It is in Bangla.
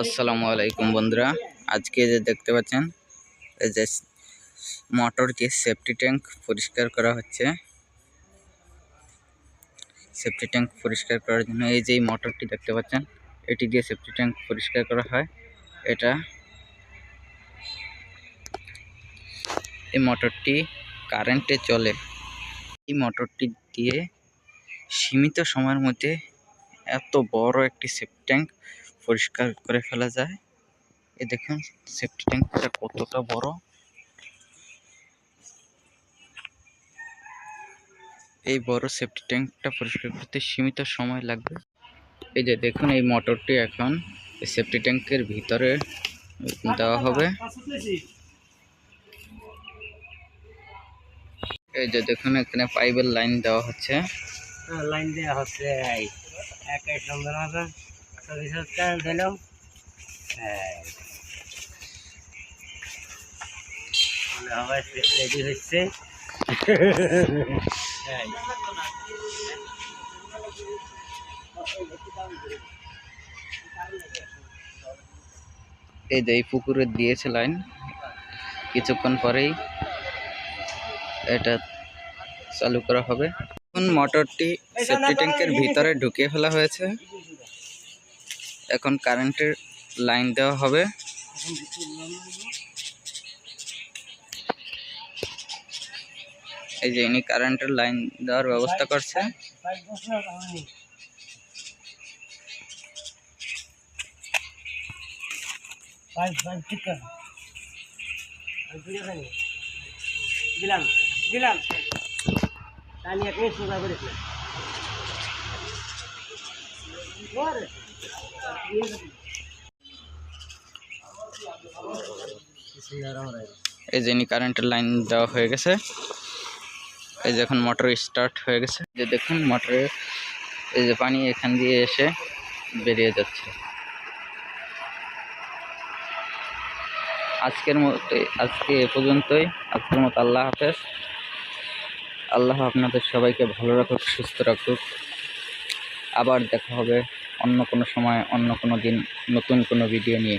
আসসালামু আলাইকুম বন্ধুরা। আজকে যে দেখতে পাচ্ছেন, এই যে মোটর দিয়ে সেফটি ট্যাঙ্ক পরিষ্কার করা হচ্ছে। সেফটি ট্যাঙ্ক পরিষ্কার করার জন্য এই যে মোটরটি দেখতে পাচ্ছেন, এটি দিয়ে সেফটি ট্যাঙ্ক পরিষ্কার করা হয়। এটা এই মোটরটি কারেন্টে চলে। এই মোটরটি দিয়ে সীমিত সময়ের মধ্যে এত বড় একটি সেফটি ট্যাঙ্ক পরিষ্কার করে ফেলা যায়। এ দেখুন সেফটি ট্যাঙ্কটা কতটা বড়। এই বড় সেফটি ট্যাঙ্কটা পরিষ্কার করতে সীমিত সময় লাগবে। এই যে দেখুন, এই মোটরটি এখন সেফটি ট্যাঙ্কের ভিতরে দেওয়া হবে। এই যে দেখুন, এখানে পাইপের লাইন দেওয়া হচ্ছে। লাইন দেওয়া হচ্ছে। একাই সুন্দর এই যে এই পুকুরে দিয়েছে লাইন। কিছুক্ষণ পরেই এটা চালু করা হবে। এখন মোটরটি সেফটি ট্যাঙ্কের ভিতরে ঢুকিয়ে ফেলা হয়েছে। এখন কারেন্টের লাইন দেওয়া হবে। এই যে ইনি কারেন্টের লাইন দেওয়ার ব্যবস্থা করছে। এই যে কারেন্টের লাইন দেওয়া হয়ে গেছে। এই যে এখন মোটর স্টার্ট হয়ে গেছে। যে দেখুন মোটরে এই যে পানি এখান দিয়ে এসে বেরিয়ে যাচ্ছে। আজকের মতো আজকে এ পর্যন্তই। আজকের মতো আল্লাহ হাফেজ। আল্লাহ আপনাদের সবাইকে ভালো রাখুক, সুস্থ রাখুক। আবার দেখা হবে অন্য কোনো সময় অন্য কোনো দিন নতুন কোনো ভিডিও নিয়ে।